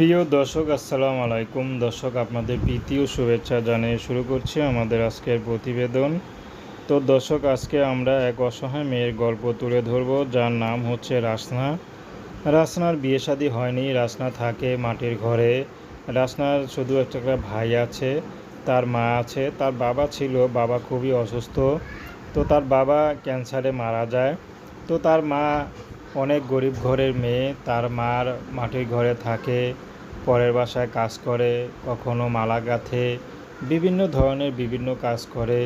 প্রিয় দর্শক, আসসালামু আলাইকুম। দর্শক, আপনাদের প্রীতি ও শুভেচ্ছা জানিয়ে শুরু করছি আমাদের আজকের প্রতিবেদন। তো দর্শক, আজকে আমরা এক অসহায় মেয়ের গল্প তুলে ধরব, যার নাম হচ্ছে রাসনা। রাসনার বিয়ে শাদী হয়নি, রাসনা থাকে মাটির ঘরে। রাসনার শুধু একটা ভাই আছে, তার মা আছে, তার বাবা ছিল, বাবা খুবই অসুস্থ। তো তার বাবা ক্যান্সারে মারা যায়। তো তার মা অনেক গরিব ঘরের মেয়ে, তার মার মাটির ঘরে থাকে, পরের বাসায় কাজ করে, কখনো মালা গাঁথে, বিভিন্ন ধরনের বিভিন্ন কাজ করে।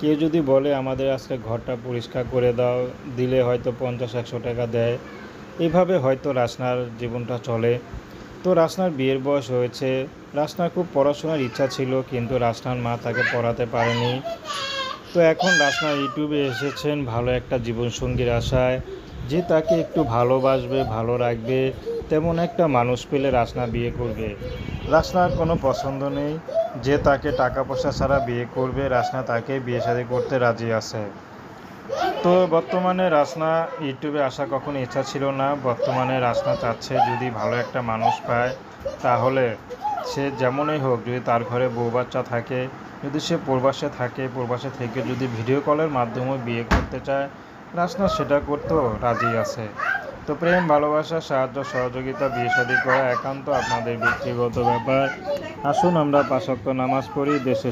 কেউ যদি বলে, আমাদের আজকে ঘরটা পরিষ্কার করে দাও, দিলে হয়তো পঞ্চাশ, একশো টাকা দেয়। এভাবে হয়তো রাসনার জীবনটা চলে। তো রাসনার বিয়ের বয়স হয়েছে। রাসনার খুব পড়াশোনার ইচ্ছা ছিল, কিন্তু রাসনার মা তাকে পড়াতে পারেনি। তো এখন রাসনা ইউটিউবে এসেছেন ভালো একটা জীবনসঙ্গীর আশায়। যে তাকে একটু ভালোবাসবে, ভালো রাখবে, তেমন একটা মানুষ পেলে রাসনা বিয়ে করবে। রাসনার কোনো পছন্দ নেই। যে তাকে টাকা পয়সা ছাড়া বিয়ে করবে, রাসনা তাকে বিয়ে শাদী করতে রাজি আছে। তো বর্তমানে রাসনা ইউটিউবে আসা কখনো ইচ্ছা ছিল না। বর্তমানে রাসনা চাচ্ছে যদি ভালো একটা মানুষ পায়, তাহলে সে যেমনই হোক যদি তার ঘরে বউ বাচ্চা থাকে, যদি সে প্রবাসে থাকে, প্রবাসে থেকে যদি ভিডিও কলের মাধ্যমে বিয়ে করতে চায় রাসনা সেটা করতেও রাজি আছে। তো প্রেম, ভালোবাসা, সাহায্য, সহযোগিতা, বিয়ে শাদী করা একান্ত আপনাদের ব্যক্তিগত ব্যাপার। আসুন আমরা পাশক্ত নামাজ পড়ি দেশে